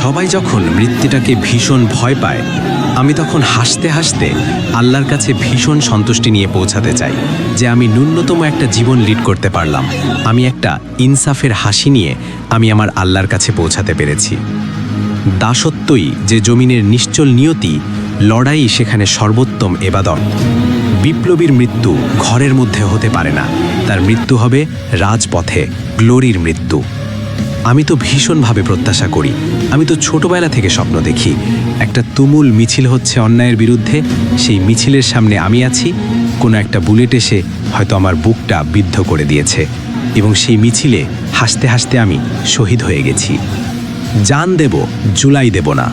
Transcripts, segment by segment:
সবাই যখন মৃত্যুটাকে ভীষণ ভয় পায়, আমি তখন হাসতে হাসতে আল্লাহর কাছে ভীষণ সন্তুষ্টি নিয়ে পৌঁছাতে চাই যে আমি ন্যূনতম একটা জীবন লিড করতে পারলাম। আমি একটা ইনসাফের হাসি নিয়ে আমি আমার আল্লাহর কাছে পৌঁছাতে পেরেছি। দাসত্বই যে জমিনের নিশ্চল নিয়তি, লড়াই সেখানে সর্বোত্তম এবাদন বিপ্লবীর মৃত্যু ঘরের মধ্যে হতে পারে না। তার মৃত্যু হবে রাজপথে গ্লোরির মৃত্যু। আমি তো ভীষণভাবে প্রত্যাশা করি। আমি তো ছোটবেলা থেকে স্বপ্ন দেখি। একটা তুমুল মিছিল হচ্ছে অন্যায়ের বিরুদ্ধে। সেই মিছিলের সামনে আমি আছি। কোনো একটা বুলেট এসে হয়তো আমার বুকটা বিদ্ধ করে দিয়েছে। এবং সেই মিছিলে হাসতে হাসতে আমি শহীদ হয়ে গেছি। জান দেব, জুলাই দেব না।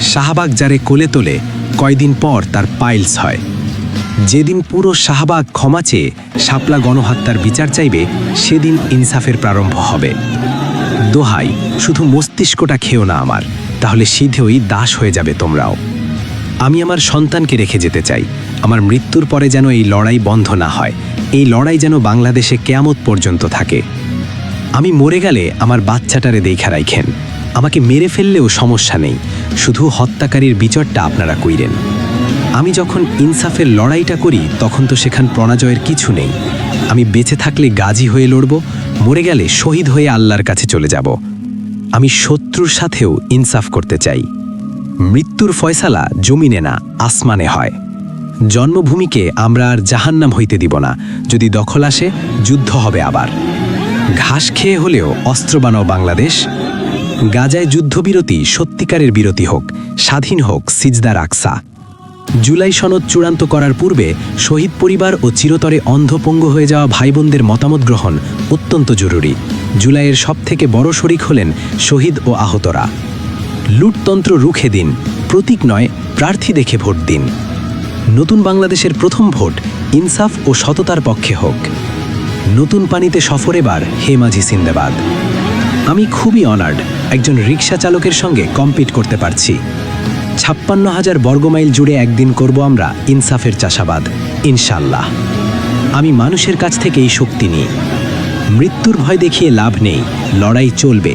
শাহবাগ যারে কোলে তোলে, কয়দিন পর তার পাইলস হয়। যেদিন পুরো শাহবাগ ক্ষমা চেয়ে শাপলা গণহত্যার বিচার চাইবে, সেদিন ইনসাফের প্রারম্ভ হবে। দোহাই, শুধু মস্তিষ্কটা খেও না আমার, তাহলে সিধেই দাস হয়ে যাবে তোমরাও। আমি আমার সন্তানকে রেখে যেতে চাই, আমার মৃত্যুর পরে যেন এই লড়াই বন্ধ না হয়, এই লড়াই যেন বাংলাদেশে কেয়ামত পর্যন্ত থাকে। আমি মরে গেলে আমার বাচ্চাটারে দেখা রাইখেন, আমাকে মেরে ফেললেও সমস্যা নেই, শুধু হত্যাকারীর বিচারটা আপনারা কইরেন। আমি যখন ইনসাফের লড়াইটা করি, তখন তো সেখান প্রণাজয়ের কিছু নেই, আমি বেঁচে থাকলে গাজী হয়ে লড়ব মরে গেলে শহীদ হয়ে আল্লাহর কাছে চলে যাব। আমি শত্রুর সাথেও ইনসাফ করতে চাই। মৃত্যুর ফয়সালা জমিনে না, আসমানে হয়। জন্মভূমিকে আমরা আর জাহান্নাম হইতে দিব না। যদি দখল আসে, যুদ্ধ হবে আবার। ঘাস খেয়ে হলেও অস্ত্র বানাও বাংলাদেশ। গাজায় যুদ্ধবিরতি সত্যিকারের বিরতি হোক, স্বাধীন হোক, সিজদার আকসা। জুলাই সনদ চূড়ান্ত করার পূর্বে শহীদ পরিবার ও চিরতরে অন্ধপঙ্গ হয়ে যাওয়া ভাই বোনদের মতামত গ্রহণ অত্যন্ত জরুরি। জুলাইয়ের সবথেকে বড় শরিক হলেন শহীদ ও আহতরা। লুটতন্ত্র রুখে দিন, প্রতীক নয়, প্রার্থী দেখে ভোট দিন। নতুন বাংলাদেশের প্রথম ভোট, ইনসাফ ও সততার পক্ষে হোক। নতুন পানিতে সফর এবার হে মাঝি সিন্দাবাদ। আমি খুবই অনার্ড একজন রিক্সা চালকের সঙ্গে কম্পিট করতে পারছি। ছাপ্পান্ন হাজার বর্গমাইল জুড়ে একদিন করব আমরা ইনসাফের চাষাবাদ ইনশাল্লাহ আমি মানুষের কাছ থেকে এই শক্তি নিই। মৃত্যুর ভয় দেখিয়ে লাভ নেই, লড়াই চলবে।